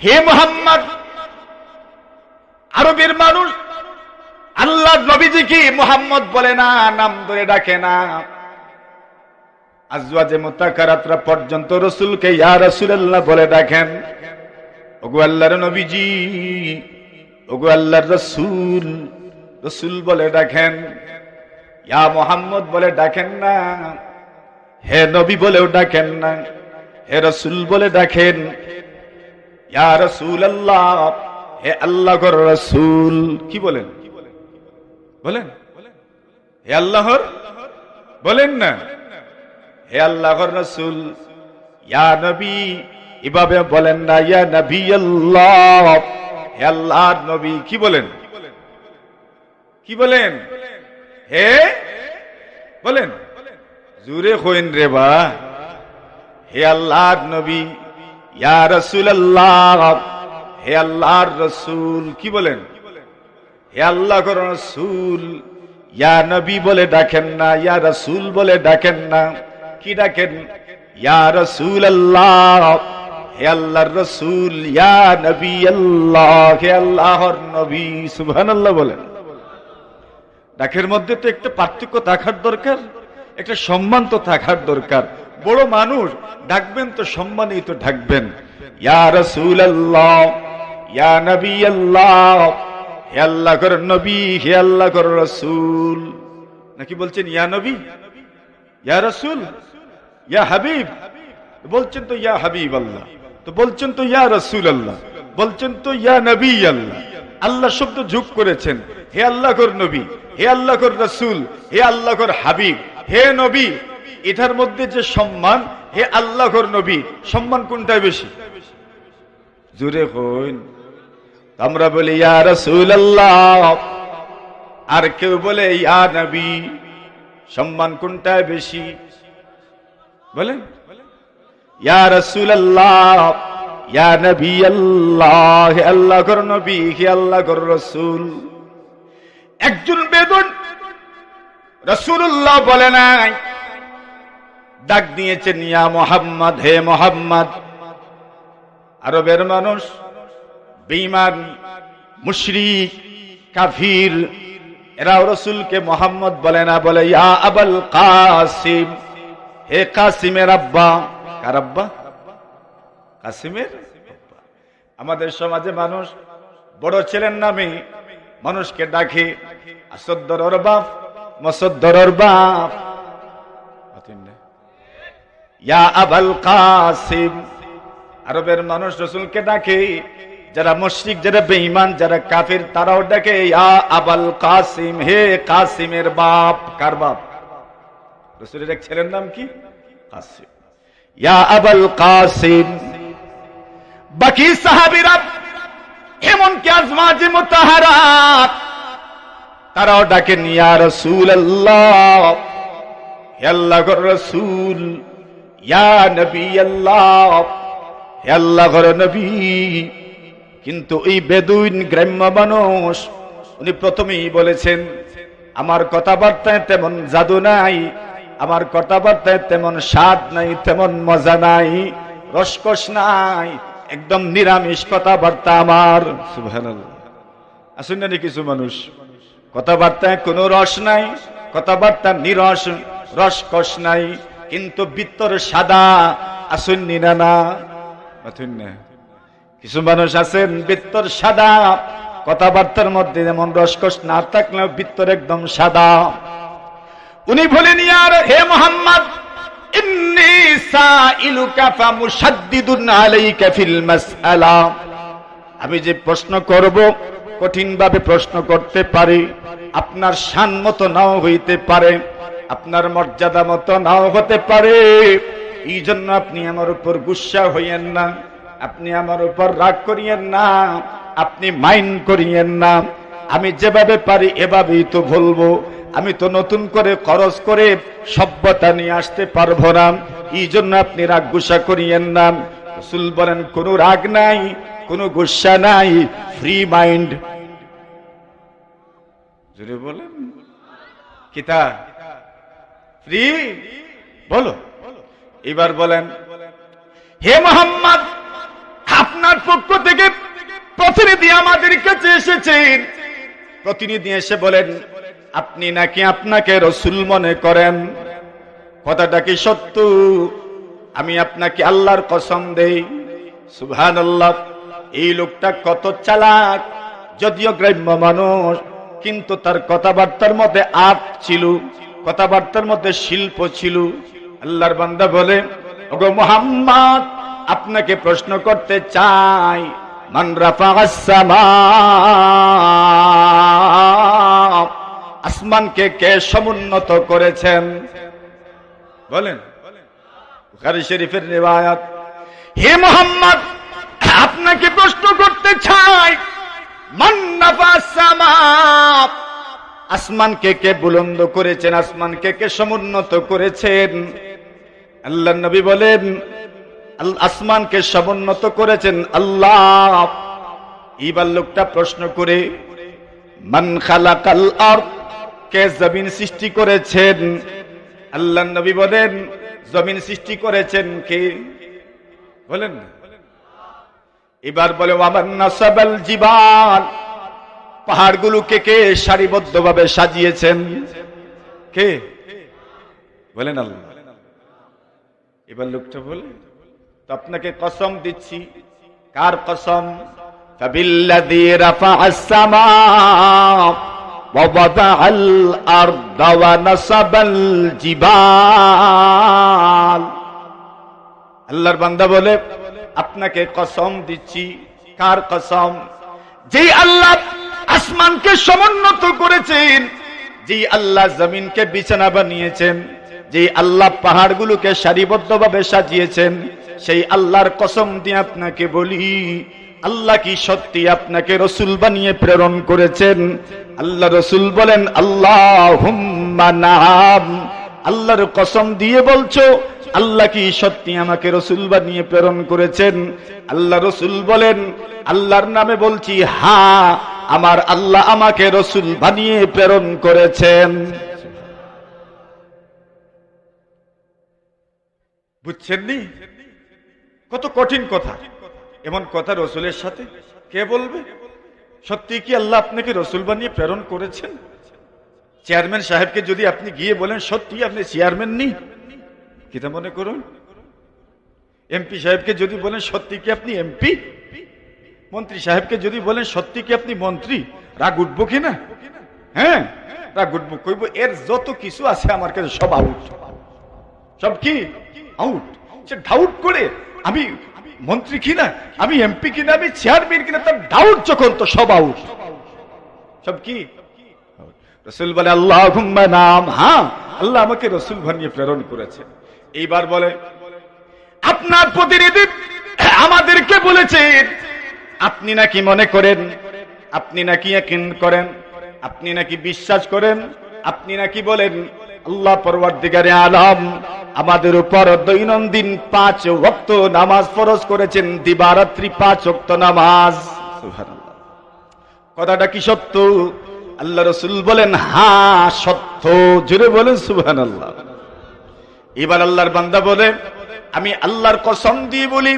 হে মোহাম্মদ, আরবের মানুষ আল্লাহ নবীজি কি মোহাম্মদ বলে না, নাম ধরে ডাকে না। আজওয়াজে মুতাকারাতরা পর্যন্ত রসুলকে ইয়া রাসূলুল্লাহ বলে ডাকেন, ওগো আল্লাহর নবীজি, ওগো আল্লাহর রসুল রসুল বলে ডাকেন, ইয়া মোহাম্মদ বলে ডাকেন না, হে নবী বলেও ডাকেন না, হে রসুল বলে ডাকেন হে আল্লাহ রসুল, কি বলেন? বলেন? হে আল্লাহর? বলেন না। হে আল্লাহর রসুল, ইয়া নবী, এভাবে বলেন না, ইয়া নবী আল্লাহ হে আল্লাহর নবী, কি বলেন? কি বলেন? হে? বলেন? জুরে হইন রে বা। হে আল্লাহর নবী ইয়া রসুল আল্লাহ হে আল্লাহর রসুল, কি বলেন? হে আল্লাহ রসুল, ইয়া নবী বলে ডাকেন না, ইয়া রসুল বলে ডাকেন না, কি ডাকেন? ইয়া রসুল আল্লাহ হে আল্লাহর রসুল, ইয়া নবী আল্লাহ হে আল্লাহর নবী, সুবহানাল্লাহ বলেন। ডাকের মধ্যে তো একটা পার্থক্য থাকার দরকার, একটা সম্মান তো থাকার দরকার। বড় মানুষ, ডাকবেন তো সম্মানই তো ডাকবেন। ইয়া আল্লাহ ইয়া নবী আল্লাহ হে আল্লাহ হে আল্লাহ কর নাকি বলছেন, ইয়া নবী? ইয়া রসুল? ইয়া হাবিব? বলছেন তো, ইয়া হাবিব আল্লাহ তো বলছেন তো, ইয়া রসুল আল্লাহ বলছেন তো, ইয়া নবী আল্লাহ আল্লাহ শব্দ যোগ করেছেন। হে আল্লাহ কর নবী, হে আল্লাহ কর রসুল, হে আল্লাহ কর হাবিব, হে নবী। এটার মধ্যে যে সম্মান, হে আল্লাহ কর নবী, সম্মান কোনটাই বেশি? জুড়ে হইন আমরা বলি আল্লাহ আর কেউ বলে, ইয়া নবী। সম্মান কোনটায় বেশি? বলেন। আল্লাহ ইয়া নবী আল্লাহ হে নবী, হে রসুল। একজন বেদন রসুল্লাহ বলে নাই ডাক দিয়েছেন ইয়া মোহাম্মদ, হে মোহাম্মদ। আরবের মানুষ, বেঈমান, মুশরিক, কাফির এরা রসুলকে মোহাম্মদ বলে না বলে, ইয়া আবুল কাসিম। হে কাসিমের আব্বা। কার আব্বা? কাসিমের আমাদের সমাজে মানুষ বড় ছেলের নামে মানুষকে ডাকে, আসদ্দর বাপ, মসদ্দর বাপ। ইয়া আবুল কাসিম। আরবের মানুষ রসুলকে ডাকে, যারা মুশরিক, যারা বেঈমান, যারা কাফির, তারাও ডাকে, ইয়া আবাল কাসিম, হে কাসিমের বাপ। কার বাপ? রসুলের এক ছেলের নাম কি? কাসিম। ইয়া আবাল কাসিম। বাকি সাহাবীরা এমনকি আজমাজি মুতাহারাত তারাও ডাকেন, ইয়া রাসূলুল্লাহ, হে আল্লাহর রাসূল। আল্লাহ, হে আল্লাহর নবী, কিন্তু এই বেদুইন গ্রাম্য মানুষ, উনি প্রথমেই বলেছেন, আমার কথাবার্তায় তেমন জাদু নাই, আমার কথাবার্তায় তেমন স্বাদ নাই, তেমন মজা নাই, রসকস নাই, একদম নিরামিষ কথাবার্তা আমার। আসুন না কিছু মানুষ, কথাবার্তায় কোনো রস নাই, কথাবার্তা নিরস, রসকস নাই কিন্তু বিত্তর সাদা আসুন না না কিছু মানুষ আছেন বৃত্তর সাদা। কথাবার্তার মধ্যে যেমন রসকস না থাকলেও বৃত্তর একদম সাদা। উনি বলেন, ইয়ার হে মোহাম্মদ আমি যে প্রশ্ন করব কঠিন ভাবে প্রশ্ন করতে পারি। আপনার শান মতো নাও হইতে পারে। আপনার মর্যাদা মতো নাও হতে পারে। এই জন্য আপনি আমার উপর গুসা হইয়েন না, আপনি আমার উপর রাগ করিয়েন না, আপনি মাইন্ড করিয়েন না। আমি যেভাবে পারি এভাবেই তো বলব। আমি তো নতুন করে খরচ করে সভ্যতা নিয়ে আসতে পারব না। এই জন্য আপনি রাগ গুসা করিয়েন না। রসুল বলেন, কোনো রাগ নাই, কোনো গুসা নাই ফ্রি মাইন্ড জুড়ে বলেন। কিতা? ফ্রি বলো। এবার বলেন হে মোহাম্মদ আপনার পক্ষ থেকে প্রতিনিধি আমাদের কাছে এসেছেন। প্রতিনিধি এসে বলেন আপনি নাকি আপনাকে রসুল মনে করেন? কথাটা কি সত্য? আমি আপনাকে আল্লাহর কসম দেই। সুভান আল্লাহ এই লোকটা কত চালাক যদিও গ্রাম্য মানুষ কিন্তু তার কথাবার্তার মধ্যে আপ ছিল। কথাবার্তার মধ্যে শিল্প ছিল। আল্লাহর বান্দা বলে, ওগো মোহাম্মদ, আপনাকে প্রশ্ন করতে চাই, মান রাফা আসমানকে কে সমুন্নত করেছেন? বলেন শরীফের রিওয়ায়াত, হে মোহাম্মদ, আপনাকে প্রশ্ন করতে চাই, মান নাফা সামা আসমানকে কে কে বুলন্দ করেছেন? আসমানকে কে কে সমুন্নত করেছেন? আল্লাহ নবী বলেন আসমানকে সমুন্নত করেছেন আল্লাহ। এইবার লোকটা প্রশ্ন করে, মান খালাকাল কে জমিন সৃষ্টি করেছেন? আল্লাহ নবী বলেন, জমিন সৃষ্টি করেছেন কে? বলেন এবার বলে ওয়ামান নাসাবাল জিবাল। পাহাড়গুলোকে কে সারিবদ্ধভাবে সাজিয়েছেন? কে? বলেন আল্লাহ। এবার লোকটা বলে, তো আপনাকে কসম দিচ্ছি। কার কসম? আল্লাহর বান্দা বলে, আপনাকে কসম দিচ্ছি। কার কসম? যে আল্লাহ আসমানকে সমুন্নত করেছেন। যেই আল্লাহ জমিনকে বিছানা বানিয়েছেন, যেই আল্লাহ পাহাড়গুলোকে সারিবদ্ধভাবে সাজিয়েছেন, সেই আল্লাহর কসম দিয়ে আপনাকে বলি, আল্লাহ কি সত্যি আপনাকে রসুল বানিয়ে প্রেরণ করেছেন? আল্লাহ রসুল বলেন আল্লাহ নাম আল্লাহর কসম দিয়ে বলছো, আল্লাহ কি সত্যি আমাকে রসুল বানিয়ে প্রেরণ করেছেন? আল্লাহ রসুল বলেন, আল্লাহর নামে বলছি, হা। আমার আল্লাহ আমাকে রসুল বানিয়ে প্রেরণ করেছেন। বুঝছেন নি কত কঠিন কথা। এমন কথা রসুলের সাথে কে বলবে? সত্যি কি আল্লাহ আপনাকে রসুল বানিয়ে প্রেরণ করেছেন? চেয়ারম্যান সাহেবকে যদি আপনি গিয়ে বলেন, সত্যি আপনি চেয়ারম্যান নেই কিতা মনে করুন? এমপি সাহেবকে যদি বলেন, সত্যি কি আপনি এমপি? মন্ত্রী সাহেবকে যদি বলেন, সত্যি কি আপনি মন্ত্রী? রাগ উঠবো কিনা হ্যাঁ রাগ উঠবো। কইব, এর যত কিছু আছে আমার কাছে সব আউট সব কি? আউট সে ডাউট করে, আমি মন্ত্রী কিনা আমি এমপি কিনা আমি চেয়ারম্যান কিনা তার ডাউট যখন, তো সব আউট সব কি? রসুল বলে আল্লাহ নাম। হ্যাঁ আল্লাহ আমাকে রসুল বানিয়ে প্রেরণ করেছে। এইবার বলে, আপনার প্রতিনিধি আমাদেরকে বলেছেন আপনি নাকি মনে করেন, আপনি নাকি করেন, আপনি নাকি বিশ্বাস করেন, আপনি নাকি বলেন, আল্লাহ পরবর্তীকারে আলম, আমাদের উপর দৈনন্দিন পাঁচ ওয়াক্ত নামাজ ফরজ করেছেন, দিবারাত্রি পাঁচ ওয়াক্ত নামাজ। কথাটা কি সত্য? আল্লাহ রসুল বলেন, হা, সত্য জুড়ে বলেন সুবহান আল্লাহ এবার আল্লাহর বান্দা বলে, আমি আল্লাহর কসম দিয়ে বলি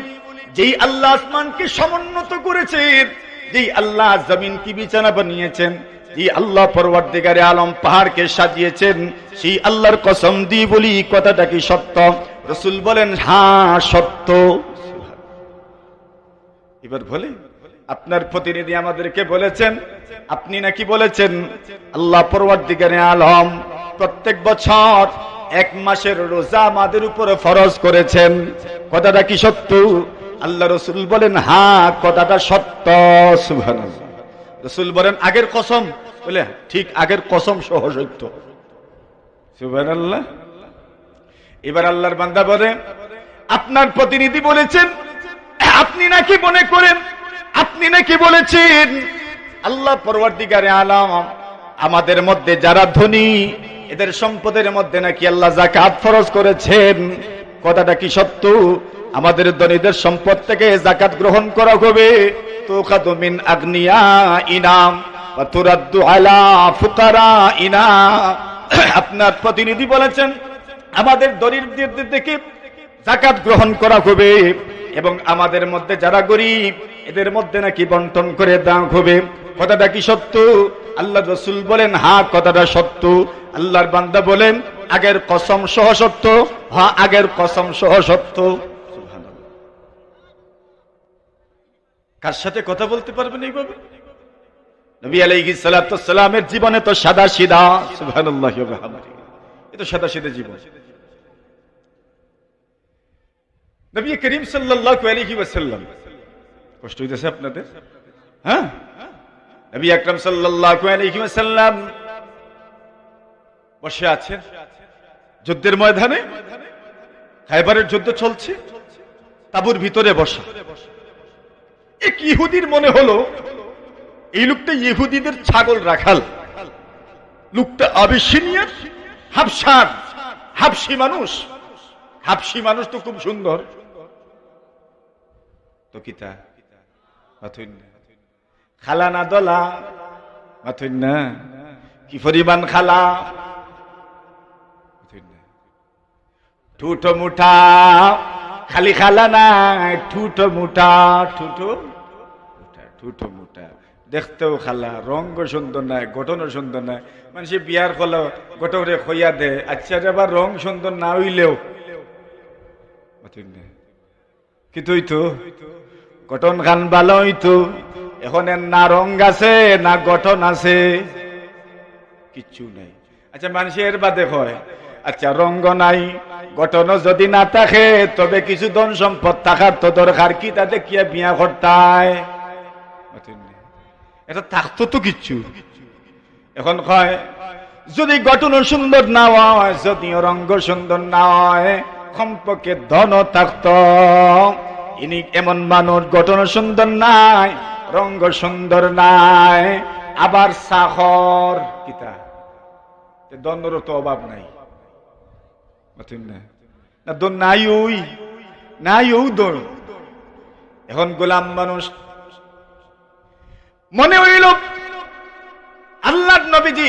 যেই আল্লাহ আসমানকে সমুন্নত করেছেন, যেই আল্লাহ জমিন কি বিছানা বানিয়েছেন, যেই আল্লাহ পরবর্তীকারে আলম পাহাড়কে সাজিয়েছেন, সেই আল্লাহর কসম দিয়ে বলি কথাটা কি সত্য? রসুল বলেন হ্যাঁ সত্য। এবার বলে, আপনার প্রতিনিধি আমাদেরকে বলেছেন, আপনি নাকি বলেছেন, আল্লাহ পরবর্তীকারে আলম প্রত্যেক বছর এক মাসের রোজা আমাদের উপরে ফরজ করেছেন। কথাটা কি সত্য? আল্লাহ রসুল বলেন হ্যাঁ কথাটা সত্য সুভান রসুল বলেন, আগের কসম। বলে, ঠিক, আগের কসম সহ সত্য। সুভান আল্লাহ এবার আল্লাহর বান্দা বলে, আপনার প্রতিনিধি বলেছেন, আপনি নাকি মনে করেন, আপনি নাকি বলেছেন, আল্লাহ পরবর্তীকারে আলাম, আমাদের মধ্যে যারা ধনী, এদের সম্পদের মধ্যে নাকি আল্লাহ জাকাত ফরজ করেছেন? কথাটা কি সত্য? আমাদের ধনীদের সম্পদ থেকে জাকাত গ্রহণ করা হবে। ইনাম আপনার প্রতিনিধি বলেছেন, আমাদের দরিদ্রদের থেকে জাকাত গ্রহণ করা হবে এবং আমাদের মধ্যে যারা গরিব, এদের মধ্যে নাকি বন্টন করে দাম হবে। কথাটা কি সত্য? আল্লাহ রসুল বলেন, হা, কথাটা সত্য। আল্লাহর বান্দা বলেন, আগের কসম সহ সত্য, হা, আগের কসম সহ সত্য। কার সাথে কথা বলতে পারবেন এইভাবে? নবী আলাইহি সালামের জীবনে তো সাদা সিধা সুবহানাল্লাহ এ তো সাদা সিধা জীবন। নবী করিম সাল্লাল্লাহু আলাইহি ওয়াসাল্লাম, কষ্ট হইতেছে আপনাদের? হ্যাঁ? নবী আকরাম সাল্লাল্লাহু আলাইহি ওয়াসাল্লাম বসে আছেন। যুদ্ধের ময়দানে? খাইবারের যুদ্ধ চলছে। তাবুর ভিতরে বসা। এক ইহুদির মনে হলো? এই লোকটা ইহুদিদের ছাগল রাখাল। লোকটা আবিসিনিয়ার হাফসার হাফসি মানুষ। হাফসি মানুষ তো খুব সুন্দর। তো কিতা খালা না দলা? মাথুন কি পরিমাণ খালা? ঠুটো মুঠা খালি খালা না, ঠুটো মুঠা ঠুটো ঠুটো মুঠা দেখতেও খালা রঙ্গ সুন্দর নাই, গঠনও সুন্দর নাই। মানুষে বিয়ার ফলে গঠরে খইয়া দে আচ্ছা আবার রং সুন্দর না হইলেও। কিন্তু তো? গঠন খান ভালো হইতো এখন না রং আছে, না গঠন আছে। কিচ্ছু নাই। আচ্ছা মানুষের বাদে হয় আচ্ছা রঙ্গ নাই গঠন যদি না থাকে, তবে কিছু ধন সম্পদ থাকার তো দরকার। কি তাতে কি বিয়া করতায় এটা থাকতো তো কিচ্ছু এখন কয়, যদি গঠন সুন্দর না হয়, যদি রঙ্গ সুন্দর না হয়, কমপক্ষে ধন থাকত। ইনি এমন মানুষ, গঠন সুন্দর নাই, রঙ্গ সুন্দর নাই, আবার সাহর কিতা দণ্ডর তো অভাব নাই। না, দন নাই ওই, নাই ও দন। এখন গোলাম মানুষ। মনে হইল আল্লাহ নবীজি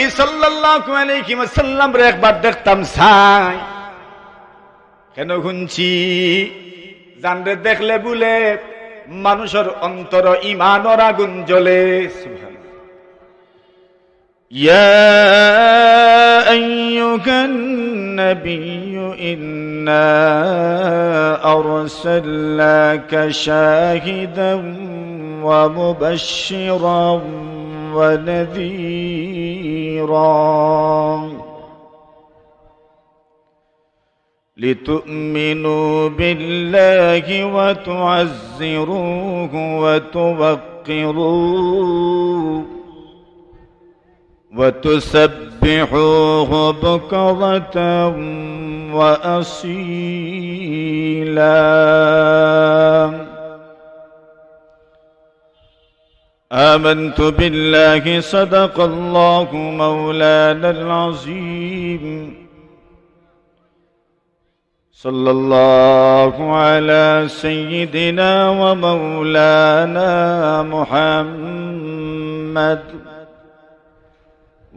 রে একবার দেখতাম, সাই। কেন শুনছি? জানরে দেখলে বলে, মানুষের অন্তর ইমানর আগুন জ্বলে, সুবহানাল্লাহ। يا أيها النبي إنا أرسلناك شاهدا ومبشرا ونذيرا لتؤمنوا بالله وتعزروه وتوقروه وتسبحوه بكرة وأصيلا. آمنت بالله صدق الله مولانا العظيم. صلى الله على سيدنا ومولانا محمد.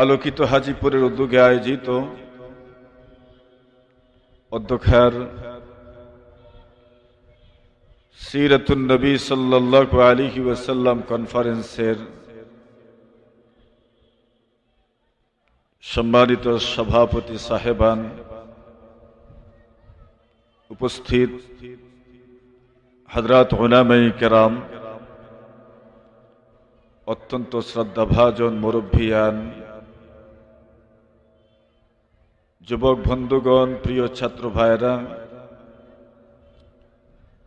আলোকিত হাজিপুরের উদ্যোগে আয়োজিত অধ্যক্ষার সিরাতুন নবী সাল্লাল্লাহু আলাইহি ওয়াসাল্লাম কনফারেন্সের সম্মানিত সভাপতি সাহেবান উপস্থিত হজরত ওলামাই কেরাম, অত্যন্ত শ্রদ্ধাভাজন মুরব্বিয়ান যুবক বন্ধুগণ, প্রিয় ছাত্র ভাইরা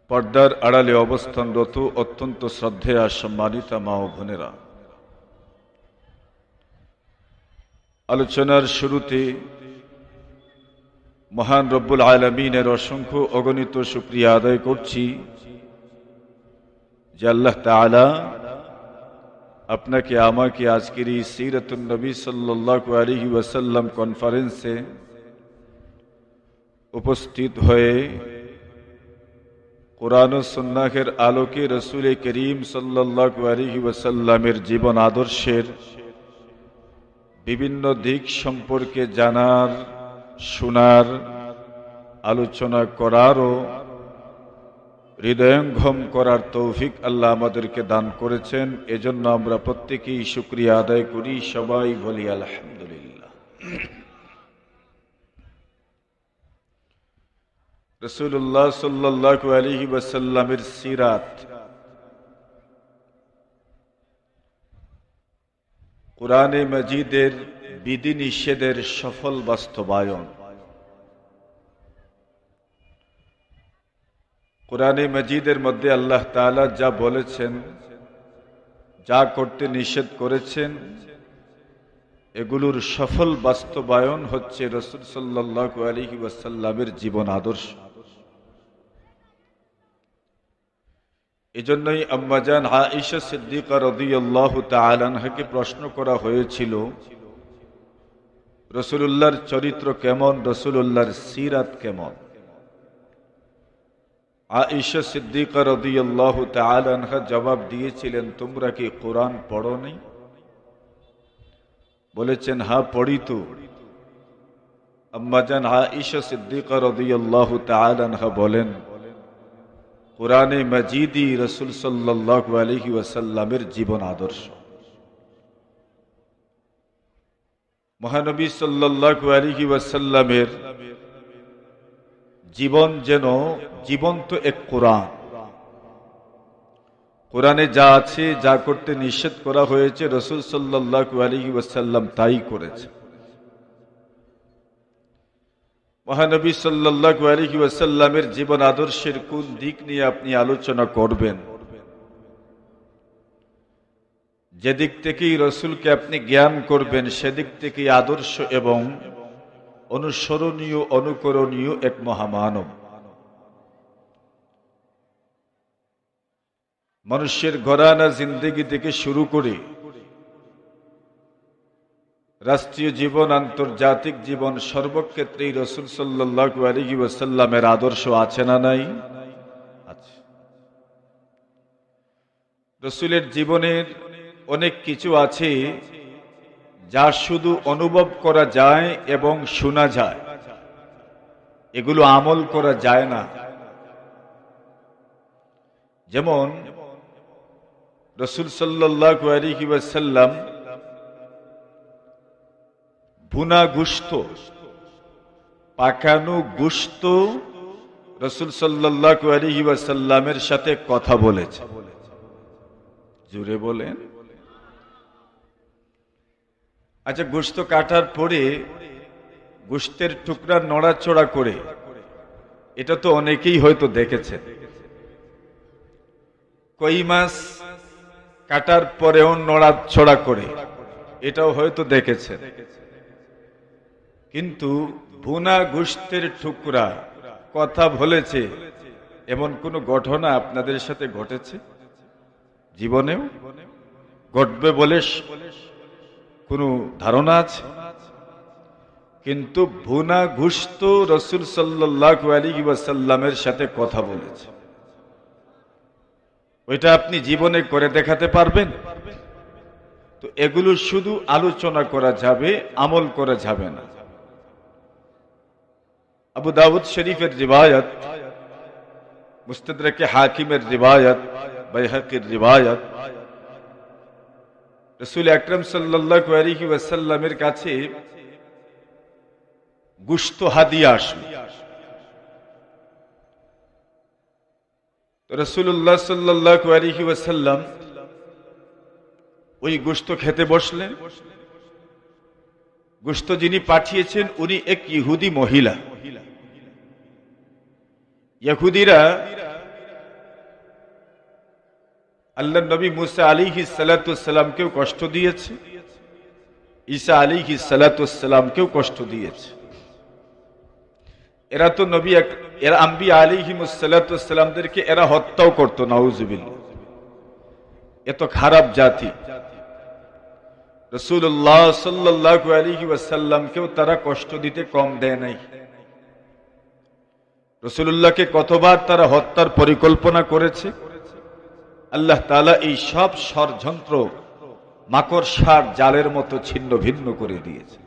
পর্দার আড়ালে অবস্থানরত অত্যন্ত শ্রদ্ধেয়া সম্মানিতা মা ও বোনেরা। আলোচনার শুরুতে মহান রব্বুল আলমিনের অসংখ্য অগণিত শুক্রিয়া আদায় করছি যে আল্লাহ তালা আপনাকে আমাকে আজকের এই সিরতুল নবী সাল্লাহ ওয়াসাল্লাম কনফারেন্সে উপস্থিত হয়ে কোরআন সন্ন্যাহের আলোকে রসুল করিম সাল্লাহ আলহি ওয়াসাল্লামের জীবন আদর্শের বিভিন্ন দিক সম্পর্কে জানার, শোনার, আলোচনা করারও হৃদয়ঙ্গম করার তৌফিক আল্লাহ আমাদেরকে দান করেছেন। এজন্য আমরা প্রত্যেকেই শুক্রিয়া আদায় করি। সবাই বলি আলহামদুলিল্লাহ। রসুল্লাহ সাল্লাহ আলহি ওয়াসাল্লামের সিরাত। কোরআনে মজিদের বিধি নিষেধের সফল বাস্তবায়ন। কোরআনে মজিদের মধ্যে আল্লাহ তাআলা যা বলেছেন, যা করতে নিষেধ করেছেন, এগুলোর সফল বাস্তবায়ন হচ্ছে রসুল সাল্লাহ আলহি ওয়াসাল্লামের জীবন আদর্শ। এজন্যই আম্মাজান আইসা সিদ্দিকা রদিয়াল্লাহু তাআলাকে প্রশ্ন করা হয়েছিল, রসুলুল্লাহর চরিত্র কেমন, রসুলুল্লাহর সিরাত কেমন? আইসা সিদ্দিকা রদিয়াল্লাহু তাআলাহা জবাব দিয়েছিলেন, তোমরা কি কোরআন পড়নি বলেছেন হ্যাঁ পড়ি তো। আম্মাজান আইসা সিদ্দিকা রদিয়াল্লাহু তাআলাহা বলেন, কোরআনে মজিদি রসুল সাল্লাহ আলহি ওয়াসাল্লামের জীবন আদর্শ। মহানবী সাল্লাহ আলহি ওয়াসাল্লামের জীবন যেন জীবন্ত এক কোরআন। কোরআনে যা আছে, যা করতে নিষেধ করা হয়েছে, রসুল সাল্লাহ ওয়াসাল্লাম তাই করেছে। মহানবী সাল্লাহ আলহি ওয়াসাল্লামের জীবন আদর্শের কোন দিক নিয়ে আপনি আলোচনা করবেন? যেদিক থেকেই রসুলকে আপনি জ্ঞান করবেন, সেদিক থেকেই আদর্শ এবং অনুসরণীয়, অনুকরণীয় এক মহামানব। মানুষের ঘরানা জিন্দগি থেকে শুরু করে রাষ্ট্রীয় জীবন, আন্তর্জাতিক জীবন, সর্বক্ষেত্রেই রসুল সাল্লাহ আদর্শ আছে না নাই? রসুলের জীবনের অনেক কিছু আছে যা শুধু অনুভব করা যায় এবং শোনা যায়, এগুলো আমল করা যায় না। যেমন, রসুল সাল্লাহ ভুনা গুস্ত, পাকানো গুস্ত রসুল সাল্লাহ আলিহাসাল্লামের সাথে কথা বলেছে। জুড়ে বলেন। আচ্ছা গোস্ত কাটার পরে গোস্তের টুকরা নড়াচড়া করে, এটা তো অনেকেই হয়তো দেখেছে কই মাছ কাটার পরেও নড়াচড়া করে, এটাও হয়তো দেখেছে কিন্তু ভুনা গোস্তের টুকরা কথা বলেছে, এমন কোন ঘটনা আপনাদের সাথে ঘটেছে? জীবনেও? ঘটবে বলে কোনো ধারণা আছে? কিন্তু ভুনা ঘুষত রসুল সাল্লাহ সাথে কথা বলেছে। ওইটা আপনি জীবনে করে দেখাতে পারবেন। তো এগুলো শুধু আলোচনা করা যাবে, আমল করা যাবে না। আবু দাউদ শরীফের রিবায়ত, মুস্তদরকে হাকিমের রিবায়ত, বাইহাকির রিবায়ত রসুল আকরম আলহি ওয়াসাল্লামের কাছে গুস্ত হাদিয়া আসলো। রসুল্লাহ সাল্লাহ আলহি ওয়াসাল্লাম ওই গুস্ত খেতে বসলেন। গুস্ত যিনি পাঠিয়েছেন, উনি এক ইহুদি মহিলা। ইহুদিরা আল্লাহ নবী মুসা আলী সালাতামকেও কষ্ট দিয়েছে? ঈসা আলী সালাতামকেও কষ্ট দিয়েছে? এরা তো নবী এরা আম্বি আলিহিমুসাল্লামদেরকে এরা হত্যাও করতো নাউজুবিল এত খারাপ জাতি। রসুল্লাহ সাল্লাহ আলহি ওয়াসাল্লামকেও তারা কষ্ট দিতে কম দেয় নাই। রসুল্লাহকে কতবার তারা হত্যার পরিকল্পনা করেছে? আল্লাহ তালা এই সব ষড়যন্ত্র মাকড়সার জালের মতো ছিন্ন ভিন্ন করে দিয়েছে।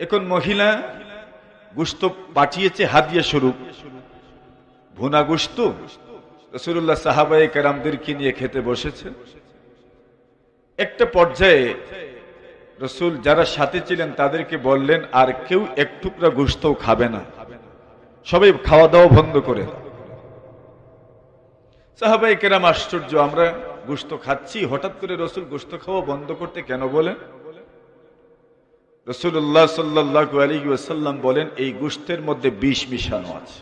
এখন মহিলা গুস্ত পাঠিয়েছে, হাদিয়া স্বরূপ। ভুনা গুস্ত রসুল্লাহ সাহাবাই কেরামদেরকে নিয়ে খেতে বসেছে? একটা পর্যায়ে রসুল যারা সাথে ছিলেন তাদেরকে বললেন, আর কেউ এক টুকরা গুস্তও খাবে না। সবাই খাওয়া দাওয়া বন্ধ করে দাও। সাহাবাই কেরাম আশ্চর্য, আমরা গুস্ত খাচ্ছি, হঠাৎ করে রসুল গুস্ত খাওয়া বন্ধ করতে কেন বলেন? রসুল্লাহ সাল্লাহু আলী ওয়াসাল্লাম বলেন, এই গুস্তের মধ্যে বিষ মিশানো আছে।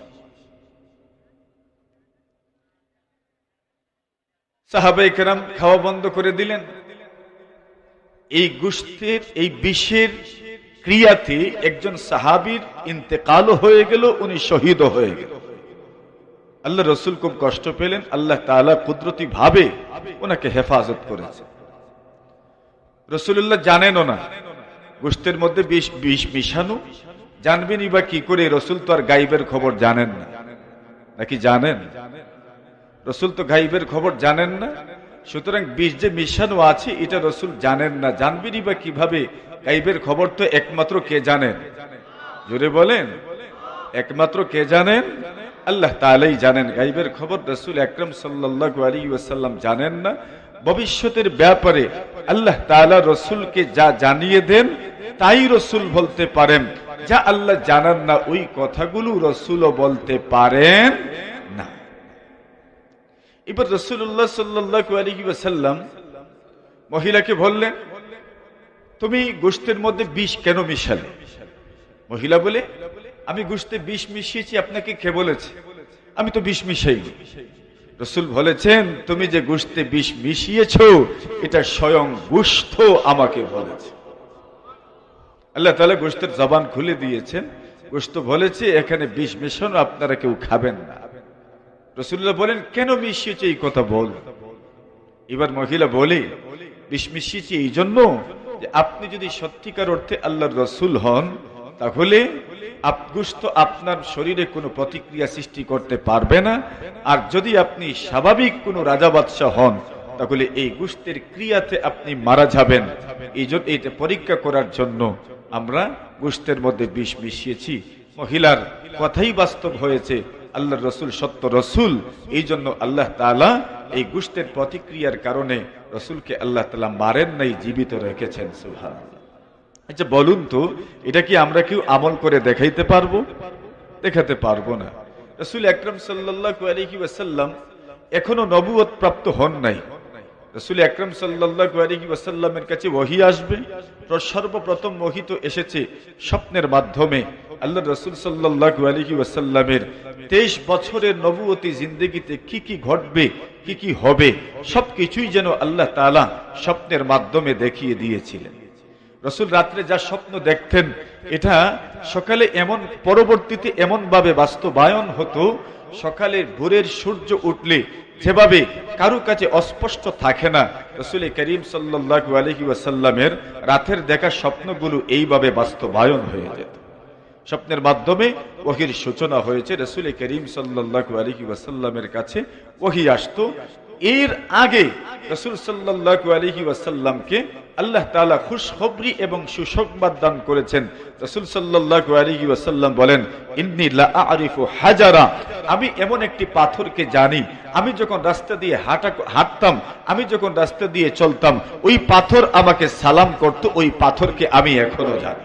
সাহাবাই কেরাম খাওয়া বন্ধ করে দিলেন। এই গুস্তের এই বিষের ক্রিয়াতে একজন সাহাবীর ইন্তেকালও হয়ে গেল, উনি শহীদও হয়ে গেল। আল্লাহ রসুল খুব কষ্ট পেলেন, আল্লাহ তালা কুদরতি ভাবে ওনাকে হেফাজত করেছে। রসুল্লাহ জানেনও না, গোষ্ঠের মধ্যে বিষ বিষ মিশানো জানবেনই বা কি করে, রসুল তো আর গাইবের খবর জানেন না। নাকি জানেন? রসুল তো গাইবের খবর জানেন না, সুতরাং বিষ যে মিশানো আছে, এটা রসুল জানেন না। জানবেনই বা কীভাবে, গাইবের খবর তো একমাত্র কে জানেন? জোরে বলেন, একমাত্র কে জানেন? আল্লাহ তালাই জানেন, গাইবের খবর, রসুল আকরম সাল্লাহ আলী ওয়াসাল্লাম জানেন না। ভবিষ্যতের ব্যাপারে আল্লাহ তালা রসুলকে যা জানিয়ে দেন, তাই রসুল বলতে পারেন। যা আল্লাহ জানান না, ওই কথাগুলো রসুলও বলতে পারেন না। এবার রসুল্লাহ সাল্লাহ আলী ওয়াসাল্লাম মহিলাকে বললেন, তুমি গোষ্ঠীর মধ্যে বিষ কেন মিশালে? মহিলা বলে আমি গুস্তে বিষ মিশিয়েছি, আপনাকে কে বলেছে? আমি তো বিষ মিশাইনি রসুল বলেছেন, তুমি যে গুস্তে বিষ মিশিয়েছ, এটা স্বয়ং গুস্থ আমাকে বলেছে। আল্লাহ তালা গোস্তের জবান খুলে দিয়েছেন। গোস্ত বলেছে, এখানে বিষ মিশানো আপনারা কেউ খাবেন না। রসুল্লাহ বলেন, কেন মিশিয়েছে এই কথা বল? এবার মহিলা বলে, বিষ মিশিয়েছি এই জন্য আপনি যদি সত্যিকার অর্থে আল্লাহর রসুল হন তাহলে আপগুস্ত আপনার শরীরে কোনো প্রতিক্রিয়া সৃষ্টি করতে পারবে না। আর যদি আপনি স্বাভাবিক কোনো রাজা বাদশাহ হন, তাহলে এই গুস্তের ক্রিয়াতে আপনি মারা যাবেন। এই জন্য এটা পরীক্ষা করার জন্য আমরা গুস্তের মধ্যে বিষ মিশিয়েছি। মহিলার কথাই বাস্তব হয়েছে আল্লাহ রসুল সত্য রসুল। এই জন্য আল্লাহ তালা এই গুস্তের প্রতিক্রিয়ার কারণে রসুলকে আল্লাহ তালা মারেন নাই, জীবিত রেখেছেন সুহান আচ্ছা বলুন তো, এটা কি আমরা কেউ আমল করে দেখাইতে পারব? দেখাতে পারব না। রসুল আকরম সাল্লাহ এখনও নবুয়ত প্রাপ্ত হন নাই। রসুল আকরম সাল্লাহ কাছে ওহি আসবে। সর্বপ্রথম মোহিত এসেছে স্বপ্নের মাধ্যমে। আল্লাহ রসুল সাল্লাহ আলহি ওয়াসাল্লামের তেইশ বছরের নবুয়তি জিন্দগিতে কি কি ঘটবে, কি কি হবে, সবকিছুই যেন আল্লাহ তালা স্বপ্নের মাধ্যমে দেখিয়ে দিয়েছিলেন। রসুল রাত্রে যা স্বপ্ন দেখতেন, এটা সকালে এমন, পরবর্তীতে এমন ভাবে বাস্তবায়ন হতো, সকালে ভোরের সূর্য উঠলে যেভাবে কারও কাছে অস্পষ্ট থাকে না, রসুল করিম সাল্লাহ আলহি ওয়াসাল্লামের রাতের দেখা স্বপ্নগুলো এইভাবে বাস্তবায়ন হয়ে যেত। স্বপ্নের মাধ্যমে ওহির সূচনা হয়েছে, রসুল করিম সাল্লাহ আলহি ওয়াসাল্লামের কাছে ওহি আসতো এর আগে রসুল সাল্লাহ আলহি ওয়াসাল্লামকে আল্লাহ তালা খুশখবরি এবং সুসংবাদ দান করেছেন। রসুল সাল্লাহ আলহি ওয়াসাল্লাম বলেন, ইন্নি আরিফু হাজারা। আমি এমন একটি পাথরকে জানি, আমি যখন রাস্তা দিয়ে হাঁটা, হাঁটতাম, আমি যখন রাস্তা দিয়ে চলতাম, ওই পাথর আমাকে সালাম করত, ওই পাথরকে আমি এখনও জানি।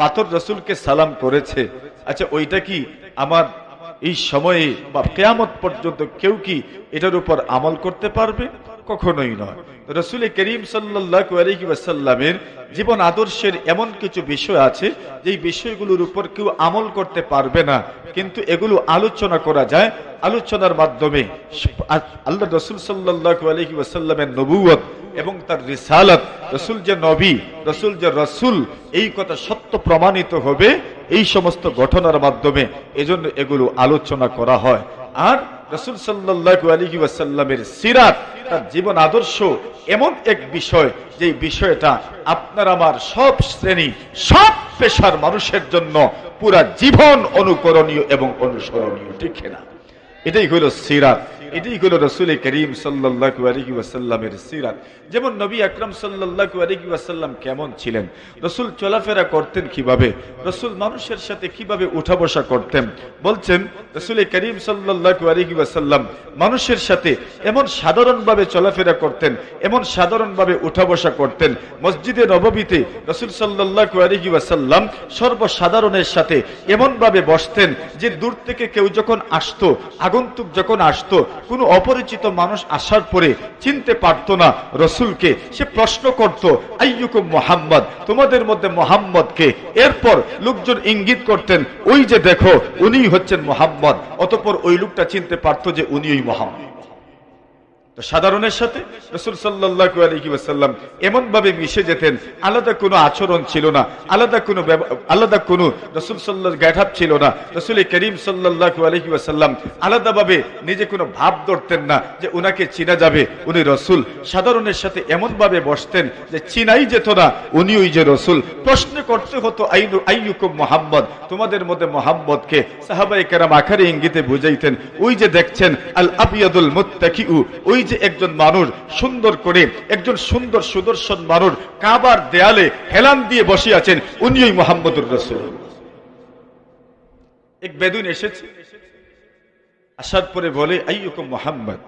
পাথর রসুলকে সালাম করেছে। আচ্ছা ওইটা কি আমার এই সময়ে বা কেয়ামত পর্যন্ত কেউ কি এটার উপর আমল করতে পারবে? কখনোই নয়। রসুল করিম সাল্লামের জীবন আদর্শের এমন কিছু বিষয় আছে যে বিষয়গুলোর উপর কেউ আমল করতে পারবে না। কিন্তু এগুলো আলোচনা করা যায়। আলোচনার মাধ্যমে আল্লাহ রসুল সাল্লাহ আলহি ওয়াসাল্লামের নবুয়ত এবং তার রিসালত, রসুল যে নবী, রসুল যে রসুল, এই কথা সত্য প্রমাণিত হবে এই সমস্ত ঘটনার মাধ্যমে। এজন্য এগুলো আলোচনা করা হয়। আর রসুল সাল্লাহু আলী ওয়াসাল্লামের সিরাত, তার জীবন আদর্শ এমন এক বিষয় যে বিষয়টা আপনার আমার সব শ্রেণি, সব পেশার মানুষের জন্য পুরা জীবন অনুকরণীয় এবং অনুসরণীয়, ঠিক না এটাই হইল সিরাত। হলো রসুল করিম সাল্লাহু ওয়াসাল্লামের সিরাত। যেমন নবী আকরম সাল্লাহু ওয়াসাল্লাম কেমন ছিলেন? রসুল চলাফেরা করতেন কীভাবে? রসুল মানুষের সাথে কীভাবে উঠা বসা করতেন? বলছেন, রসুল করিম সাল্লাহু ওয়াসাল্লাম মানুষের সাথে এমন সাধারণভাবে চলাফেরা করতেন, এমন সাধারণভাবে উঠা বসা করতেন। মসজিদে নববীতে রসুল সাল্লাহু আলহি ওয়াসাল্লাম সর্বসাধারণের সাথে এমনভাবে বসতেন যে দূর থেকে কেউ যখন আসতো, আগন্তুক যখন আসতো কোনো অপরিচিত মানুষ আসার পরে চিনতে পারতো না রসুলকে। সে প্রশ্ন করত, আইয়ুকুম মোহাম্মদ? তোমাদের মধ্যে মোহাম্মদকে এরপর লোকজন ইঙ্গিত করতেন, ওই যে দেখো উনি হচ্ছেন মোহাম্মদ। অতপর ওই লোকটা চিনতে পারতো যে উনি ওই মোহাম্মদ। তো সাধারণের সাথে রসুল সাল্লাহু আলহি ওয়াসাল্লাম এমন ভাবে মিশে যেতেন, আলাদা কোনো আচরণ ছিল না, আলাদা কোনো আলাদা কোনো রসুল সাল্লাহ গ্যাঠাপ ছিল না। রসুল করিম সাল্লাহু আলহি ওয়াসাল্লাম আলাদাভাবে নিজে কোনো ভাব ধরতেন না যে উনাকে চিনা যাবে, উনি রসুল। সাধারণের সাথে এমন ভাবে বসতেন যে চিনাই যেত না উনি ওই যে রসুল। প্রশ্ন করতে হতো, আইনু, আইয়ুকুম মোহাম্মদ? তোমাদের মধ্যে মোহাম্মদকে সাহাবাই কেরাম আখারে ইঙ্গিতে বুঝাইতেন। ওই যে দেখছেন আল আবিয়াদুল মুত্তাকিউ ওই যে একজন মানুষ সুন্দর করে, একজন সুন্দর সুদর্শন মানুষ কাবার দেয়ালে হেলান দিয়ে বসে আছেন উনি ওই মোহাম্মদুর রসুল। এক বেদুন এসেছে, আসার পরে বলে, আইয়ুকুম মোহাম্মদ।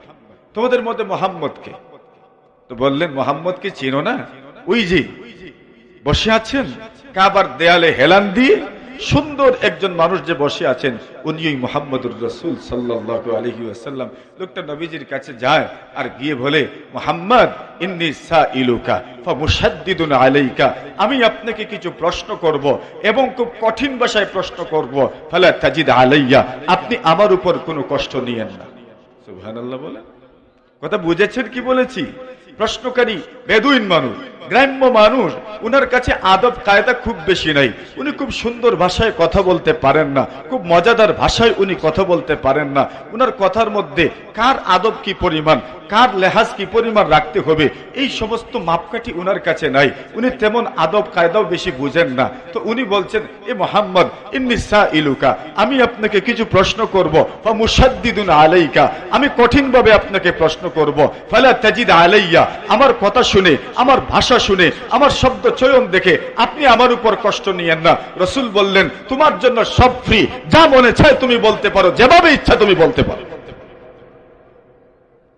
তোমাদের মধ্যে মোহাম্মদকে তো বললেন, মোহাম্মদকে চিনো না? ওই যে বসে আছেন, কাবার দেয়ালে হেলান দিয়ে সুন্দর একজন মানুষ যে বসে আছেন উনি ওই মোহাম্মদুর রসুল সাল্লাহ আলহি আসাল্লাম লোকটা নবীজির কাছে যায় আর গিয়ে বলে, মোহাম্মদ আলাইকা, আমি আপনাকে কিছু প্রশ্ন করব এবং খুব কঠিন ভাষায় প্রশ্ন করব। ফালা তাজিদ আলাইয়া, আপনি আমার উপর কোনো কষ্ট নিয়েন না। সুবহানাল্লাহ বলে। কথা বুঝেছেন কি বলেছি? প্রশ্নকারী বেদুইন মানুষ। গ্রাম্য মানুষ, উনার কাছে আদব কায়দা খুব বেশি নাই। উনি খুব সুন্দর ভাষায় কথা বলতে পারেন না, খুব মজাদার ভাষায় উনি কথা বলতে পারেন না। উনার কথার মধ্যে কার আদব কি পরিমাণ, কার লেহাজ কি পরিমাণ রাখতে হবে, এই সমস্ত মাপকাঠি উনার কাছে নাই। উনি তেমন আদব কায়দাও বেশি বুঝেন না। তো উনি বলছেন, এ মোহাম্মদ ইন্নিসা ইলুকা আমি আপনাকে কিছু প্রশ্ন করব বা মুসাদ্দিদুন আলাইকা, আমি কঠিনভাবে আপনাকে প্রশ্ন করব, ফালা তাজিদ আলাইয়া, আমার কথা শুনে, আমার ভাষা শুনে আমার শব্দ চয়ন দেখে আপনি আমার উপর কষ্ট নিয়েন না। রসুল বললেন, তোমার জন্য সব ফ্রি যা মনে চায় তুমি বলতে পারো, যেভাবে ইচ্ছা তুমি বলতে পারো।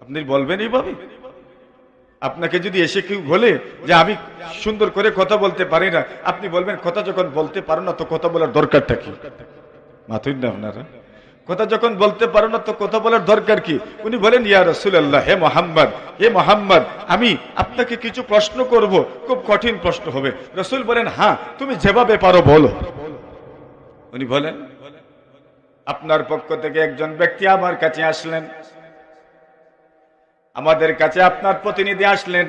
আপনি বলবেন এইভাবে? আপনাকে যদি এসে কেউ বলে যে আমি সুন্দর করে কথা বলতে পারি না, আপনি বলবেন, কথা যখন বলতে পারো না, তো কথা বলার দরকারটা কি? মাথুই না আপনারা? কথা যখন বলতে পারো না, তো কথা বলার দরকার কি? উনি বলেন, ইয়া রসুল্লাহ হে মোহাম্মদ হে মোহাম্মদ, আমি আপনাকে কিছু প্রশ্ন করব, খুব কঠিন প্রশ্ন হবে। রসুল বলেন হ্যাঁ তুমি যেভাবে পারো বলো। উনি বলেন, আপনার পক্ষ থেকে একজন ব্যক্তি আমার কাছে আসলেন। আমাদের কাছে আপনার প্রতিনিধি আসলেন।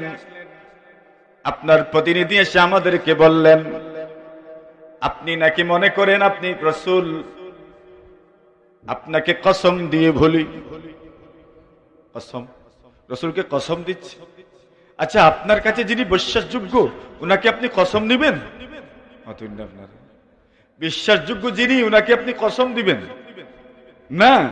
আপনার প্রতিনিধি এসে আমাদেরকে বললেন, আপনি নাকি মনে করেন আপনি রসুল? আপনাকে কসম দিয়ে ভুলি। কসম। রসুলকে কসম দিচ্ছে। আচ্ছা আপনার কাছে যিনি বিশ্বাসযোগ্য ওনাকে আপনি কসম নিবেন আপনার। বিশ্বাসযোগ্য যিনি ওনাকে আপনি কসম দিবেন? না।